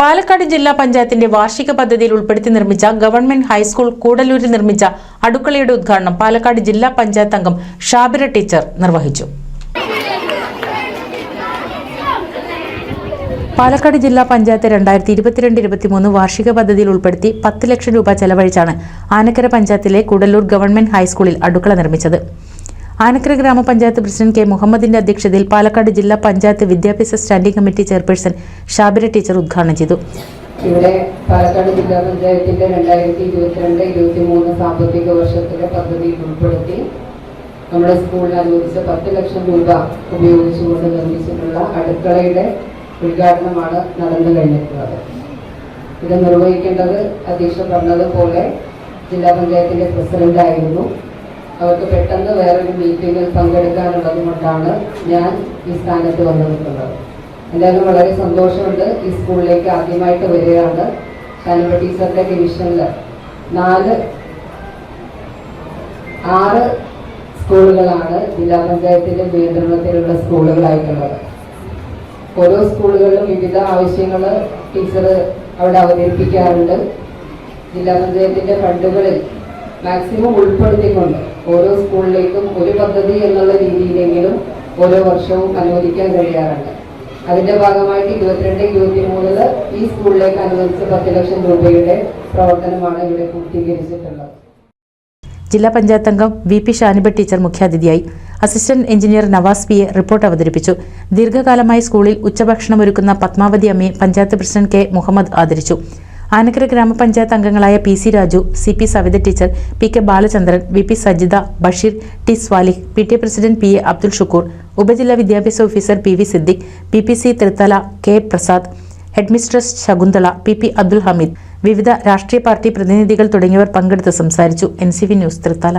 പാലക്കാട് ജില്ലാ പഞ്ചായത്തിന്റെ വാർഷിക പദ്ധതിയിൽ ഉൾപ്പെടുത്തി നിർമ്മിച്ച ഗവൺമെന്റ് ഹൈസ്കൂൾ കൂടലൂരിൽ നിർമ്മിച്ച അടുക്കളയുടെ ഉദ്ഘാടനം പാലക്കാട് ജില്ലാ പഞ്ചായത്ത് അംഗം ഷാബിര ടീച്ചർ നിർവഹിച്ചു. പാലക്കാട് ജില്ലാ പഞ്ചായത്ത് രണ്ടായിരത്തി ഇരുപത്തിരണ്ട് ഇരുപത്തിമൂന്ന് വാർഷിക പദ്ധതിയിൽ ഉൾപ്പെടുത്തി പത്ത് ലക്ഷം രൂപ ചെലവഴിച്ചാണ് ആനക്കര പഞ്ചായത്തിലെ കൂടല്ലൂർ ഗവൺമെന്റ് ഹൈസ്കൂളിൽ അടുക്കള നിർമ്മിച്ചത്. ആനക്കര ഗ്രാമപഞ്ചായത്ത് പ്രസിഡന്റ് കെ മുഹമ്മദിന്റെ അധ്യക്ഷതയിൽ പാലക്കാട് ജില്ലാ പഞ്ചായത്ത് വിദ്യാഭ്യാസ standing committee chairperson Shabira teacher ഉദ്ഘാടനം ചെയ്തു. ഇവിടെ പാലക്കാട് ജില്ലാ പഞ്ചായത്തിന്റെ രണ്ടായിരത്തി ഇരുപത്തിരണ്ട് ഇരുപത്തി മൂന്ന് സാമ്പത്തിക വർഷത്തിലെ പദ്ധതിയിൽ ഉൾപ്പെടുത്തി നമ്മുടെ സ്കൂളിൽ അനുവദിച്ച പത്ത് ലക്ഷം രൂപ ഉപയോഗിച്ചുകൊണ്ട് നിർമ്മിച്ചിട്ടുള്ള അടുക്കളയുടെ ഉദ്ഘാടനമാണ് നടന്നു കഴിഞ്ഞിട്ടുള്ളത്. ഇത് നിർവഹിക്കേണ്ടത് അധ്യക്ഷ പറഞ്ഞതുപോലെ ജില്ലാ പഞ്ചായത്തിന്റെ പ്രസിഡന്റ് ആയിരുന്നു അവർക്ക് പെട്ടെന്ന് വേറൊരു മീറ്റിംഗിൽ പങ്കെടുക്കാനുള്ളത് കൊണ്ടാണ് ഞാൻ ഈ സ്ഥാനത്ത് വന്നു എന്തായാലും വളരെ സന്തോഷമുണ്ട് ഈ സ്കൂളിലേക്ക് ആദ്യമായിട്ട് വരികയാണ്. ഷാനുവ ടീച്ചറിന്റെ ഡിവിഷനിൽ നാല് ആറ് സ്കൂളുകളാണ് ജില്ലാ പഞ്ചായത്തിന്റെ നിയന്ത്രണത്തിലുള്ള സ്കൂളുകളായിട്ടുള്ളത്. ഓരോ സ്കൂളുകളിലും വിവിധ ആവശ്യങ്ങൾ ടീച്ചർ അവിടെ അവതരിപ്പിക്കാറുണ്ട്. ജില്ലാ പഞ്ചായത്തിന്റെ ഫണ്ടുകളിൽ മാക്സിമം ഉൾപ്പെടുത്തിക്കൊണ്ട് ഓരോ സ്കൂളിലേക്കും ഒരു പദ്ധതി എന്നുള്ള രീതിയിലെങ്കിലും ഓരോ വർഷവും അനുവദിക്കാൻ കഴിയാറുണ്ട്. അതിന്റെ ഭാഗമായിട്ട് ഇരുപത്തിരണ്ട് ഇരുപത്തി മൂന്നിൽ ഈ സ്കൂളിലേക്ക് അനുവദിച്ച പത്ത് ലക്ഷം രൂപയുടെ പ്രവർത്തനമാണ് ഇവിടെ പൂർത്തീകരിച്ചിട്ടുള്ളത്. ജില്ലാ പഞ്ചായത്ത് അംഗം വി പി ഷാനിബ ടീച്ചർ മുഖ്യാതിഥിയായി. Assistant engineer Navas P A report അവതരിപ്പിച്ചു. ദീർഘകാലമായി സ്കൂളിൽ ഉച്ചഭക്ഷണം ഒരുക്കുന്ന പത്മാവതി അമ്മയെ പഞ്ചായത്ത് പ്രസിഡന്റ് കെ മുഹമ്മദ് ആദരിച്ചു. ആനക്കര ഗ്രാമപഞ്ചായത്ത് അംഗങ്ങളായ P C Raju C P Savitha teacher P K Balachandran V P Sajitha Basheer T Swalih P T A president P A Abdul Shukkoor ഉപജില്ലാ വിദ്യാഭ്യാസ officer P V Siddique P P C Thrithala K Prasad headmistress Sakunthala P P Abdul Hameed വിവിധ രാഷ്ട്രീയ party പ്രതിനിധികൾ തുടങ്ങിയവർ പങ്കെടുത്ത് സംസാരിച്ചു. N C V news Thrithala.